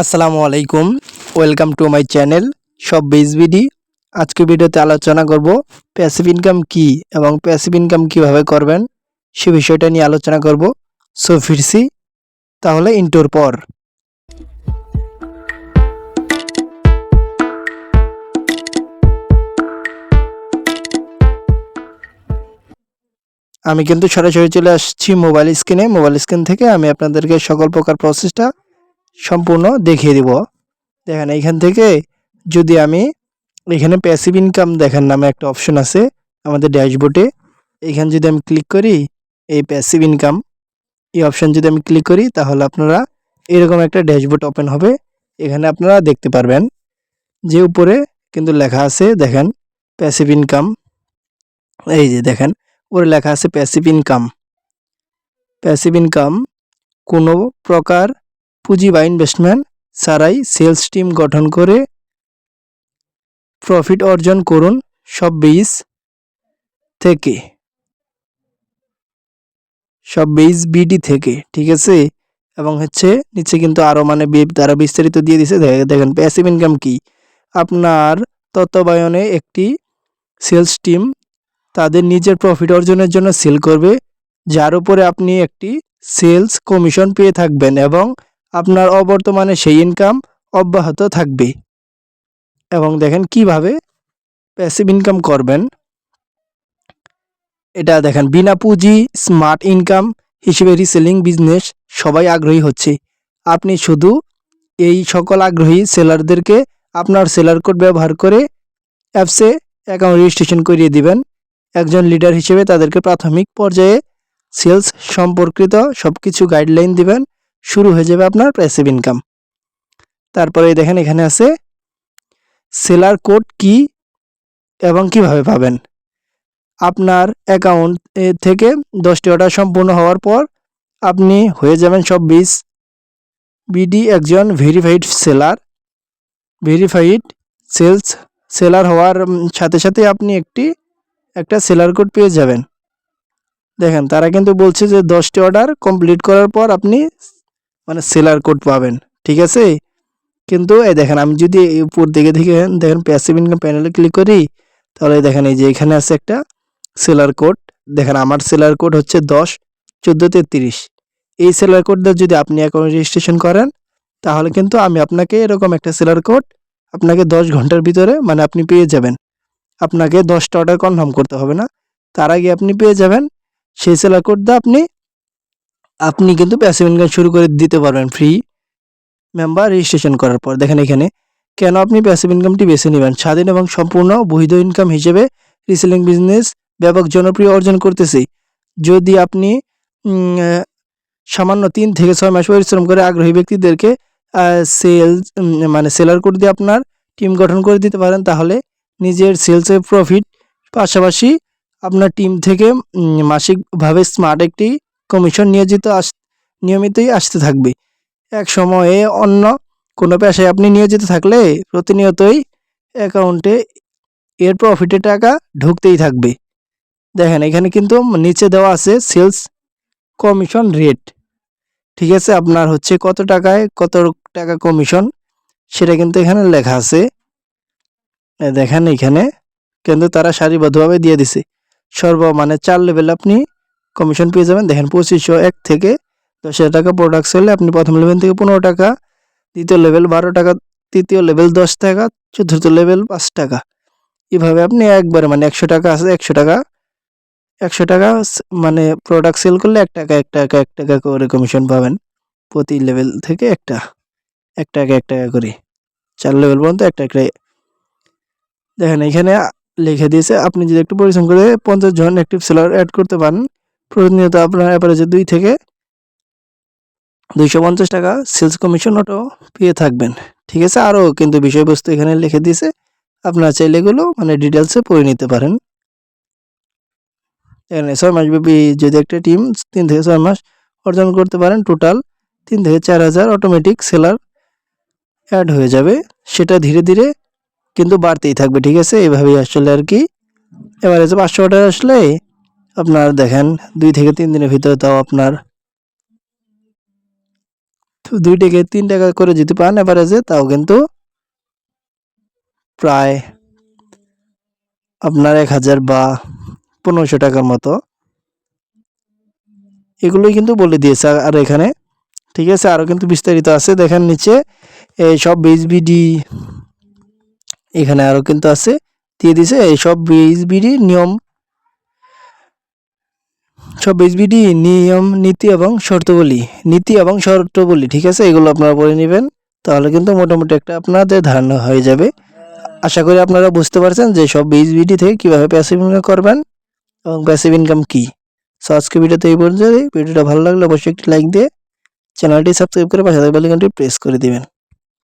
আসসালামু আলাইকুম। Welcome to my channel সব বিডি। আজকে ভিডিওতে আলোচনা করব প্যাসিভ ইনকাম কি এবং প্যাসিভ ইনকাম কীভাবে করবেন সে বিষয়টা নিয়ে আলোচনা করব। সো ফিরছি তাহলে ইন্টোর পর। আমি কিন্তু সরাসরি চলে আসছি মোবাইল স্ক্রিনে মোবাইল স্ক্রিন থেকে আমি আপনাদেরকে সকল প্রকার প্রসেসটা সম্পূর্ণ দেখিয়ে দিব। দেখেন, এইখান থেকে যদি আমি এখানে প্যাসিভ ইনকাম দেখেন নামে একটা অপশন আছে আমাদের ড্যাশবোর্ডে এখানে যদি আমি ক্লিক করি, এই প্যাসিভ ইনকাম এই অপশন যদি আমি ক্লিক করি, তাহলে আপনারা এরকম একটা ড্যাশবোর্ড ওপেন হবে। এখানে আপনারা দেখতে পারবেন যে উপরে কিন্তু লেখা আছে, দেখেন প্যাসিভ ইনকাম এই যে দেখেন, উপরে লেখা আছে প্যাসিভ ইনকাম প্যাসিভ ইনকাম কোনো প্রকার পুঁজি বা ইনভেস্টমেন্ট ছাড়াই সেলস টিম গঠন করে প্রফিট অর্জন করুন, সব বীজ থেকে। সব বীজ বিডি থেকে, ঠিক আছে? এবং হচ্ছে নিচে কিন্তু আরও মানে তারা বিস্তারিত দিয়ে দিছে। দেখেন প্যাসিভ ইনকাম কি? আপনার তত্ত্বাবধানে একটি সেলস টিম তাদের নিজের প্রফিট অর্জনের জন্য সেল করবে, যার উপরে আপনি একটি সেলস কমিশন পেয়ে থাকবেন এবং আপনার অবর্তমানে সেই ইনকাম অব্যাহত থাকবে। এবং দেখেন কীভাবে প্যাসিভ ইনকাম করবেন। এটা দেখেন, বিনা পুঁজি স্মার্ট ইনকাম হিসেবে রিসেলিং বিজনেস সবাই আগ্রহী হচ্ছে। আপনি শুধু এই সকল আগ্রহী সেলারদেরকে আপনার সেলার কোড ব্যবহার করে অ্যাপসে অ্যাকাউন্ট রেজিস্ট্রেশন করিয়ে দিবেন। একজন লিডার হিসেবে তাদেরকে প্রাথমিক পর্যায়ে সেলস সম্পর্কিত সব কিছু গাইডলাইন দিবেন। শুরু হয়ে যাবে আপনার প্যাসিভ ইনকাম তারপরে দেখেন এখানে আছে সেলার কোড কি এবং কীভাবে পাবেন? আপনার অ্যাকাউন্ট থেকে দশটি অর্ডার সম্পূর্ণ হওয়ার পর আপনি হয়ে যাবেন সব বিশ বিডি একজন verified seller verified sales seller হওয়ার সাথে সাথে আপনি একটি, একটা সেলার কোড পেয়ে যাবেন। দেখেন, তারা কিন্তু বলছে যে দশটি অর্ডার কমপ্লিট করার পর আপনি মানে সেলার কোড পাবেন, ঠিক আছে? কিন্তু এই দেখেন, আমি যদি উপর দিকে থেকে দেখেন প্যাসিভ ইনকাম প্যানেলে ক্লিক করি, তাহলে দেখেন এই যে এখানে আছে একটা সেলার কোড দেখেন, আমার সেলার কোড হচ্ছে দশ, চোদ্দ, তেত্রিশ। এই সেলার কোড দিয়ে যদি আপনি অ্যাকাউন্ট রেজিস্ট্রেশন করেন, তাহলে কিন্তু আমি আপনাকে এরকম একটা সেলার কোড আপনাকে দশ ঘণ্টার ভিতরে মানে আপনি পেয়ে যাবেন। আপনাকে দশটা অর্ডার কনফার্ম করতে হবে না। তার আগে আপনি পেয়ে যাবেন, সেই সেলার কোড দিয়ে আপনি আপনি কিন্তু প্যাসিভ ইনকাম শুরু করে দিতে পারবেন ফ্রি মেম্বার রেজিস্ট্রেশন করার পর। দেখেন এখানে, কেন আপনি প্যাসিভ ইনকামটি বেছে নেবেন? স্বাধীন এবং সম্পূর্ণ বৈধ ইনকাম হিসেবে রিসেলিং বিজনেস ব্যাপক জনপ্রিয় অর্জন করতেছে। যদি আপনি সামান্য তিন থেকে ছয় মাস পরিশ্রম করে আগ্রহী ব্যক্তিদেরকে সেলস মানে সেলার কোড দিয়ে আপনার টিম গঠন করে দিতে পারেন, তাহলে নিজের সেলসের প্রফিট পাশাপাশি আপনার টিম থেকে মাসিকভাবে স্মার্ট একটি কমিশন নিয়োজিত আস, নিয়মিতই আসতে থাকবে। এক সময়ে অন্য কোনো পেশায় আপনি নিয়োজিত থাকলে প্রতিনিয়তই অ্যাকাউন্টে এর প্রফিটের টাকা ঢুকতেই থাকবে। দেখেন, এখানে কিন্তু নিচে দেওয়া আছে সেলস কমিশন রেট। ঠিক আছে, আপনার হচ্ছে কত টাকায় কত টাকা কমিশন সেটা কিন্তু এখানে লেখা আছে। দেখেন, এখানে কিন্তু তারা সারিবদ্ধভাবে দিয়ে দিছে। সর্ব মানে চার লেভেল আপনি কমিশন পেয়ে যাবেন। দেখেন পঁচিশশো এক থেকে দশ হাজার টাকা প্রোডাক্ট সেলে আপনি প্রথম লেভেল থেকে পনেরো টাকা, দ্বিতীয় লেভেল বারো টাকা, তৃতীয় লেভেল দশ টাকা, চতুর্থ লেভেল পাঁচ টাকা। এভাবে আপনি একবারে মানে একশো টাকা আছে, একশো টাকা একশো টাকা মানে প্রোডাক্ট সেল করলে এক টাকা এক টাকা এক টাকা করে কমিশন পাবেন। প্রতি লেভেল থেকে একটা, এক টাকা এক টাকা করে। চার লেভেল পর্যন্ত একটা একটা দেখেন এখানে লিখে দিয়েছে, আপনি যদি একটু পরিশ্রম করে পঞ্চাশ জন অ্যাক্টিভ সেলার অ্যাড করতে পারেন প্রতিনিয়ত আপনার অ্যাপারেজে দুই থেকে দুইশো পঞ্চাশ টাকা সেলস কমিশন অটো পেয়ে থাকবেন। ঠিক আছে? আরও কিন্তু বিষয়বস্তু এখানে লিখে দিয়েছে। আপনারা চাইলে এগুলো মানে ডিটেলসে পড়ে নিতে পারেন। এখানে ছয় মাস ব্যাপী যদি একটা টিম তিন থেকে ছয় মাস অর্জন করতে পারেন টোটাল তিন থেকে চার হাজার অটোমেটিক সেলার অ্যাড হয়ে যাবে। সেটা ধীরে ধীরে কিন্তু বাড়তেই থাকবে। ঠিক আছে? এভাবেই আসলে আর কি। এবার পাঁচশো অর্ডার আসলে আপনার দেখেন, দুই থেকে তিন দিনের ভিতরে তাও আপনার দুই থেকে তিন টাকা করে যদি পান এভারেজে তাও কিন্তু প্রায় আপনার এক হাজার বা পনেরোশো টাকার মতো। এগুলোই কিন্তু বলে দিয়েছে আর- এখানে, ঠিক আছে? আরও কিন্তু বিস্তারিত আছে। দেখেন নিচে, এই সব বিডি এখানে আরও কিন্তু আছে। দিয়ে দিছে এই সব বিডি নিয়ম সব বিডি নিয়ম, নীতি এবং শর্তাবলী। নীতি এবং শর্তাবলী, ঠিক আছে? এগুলো আপনারা পড়ে নেবেন। তাহলে কিন্তু মোটামুটি একটা আপনাদের ধারণা হয়ে যাবে। আশা করি আপনারা বুঝতে পারছেন যে সব বিডি থেকে কীভাবে প্যাসিভ ইনকাম করবেন এবং প্যাসিভ ইনকাম কী। সো আজকে ভিডিওতে এই পর্যন্ত ভিডিওটা ভালো লাগলে অবশ্যই একটি লাইক দিয়ে চ্যানেলটি সাবস্ক্রাইব করে পাশে বেল আইকনটি প্রেস করে দিবেন।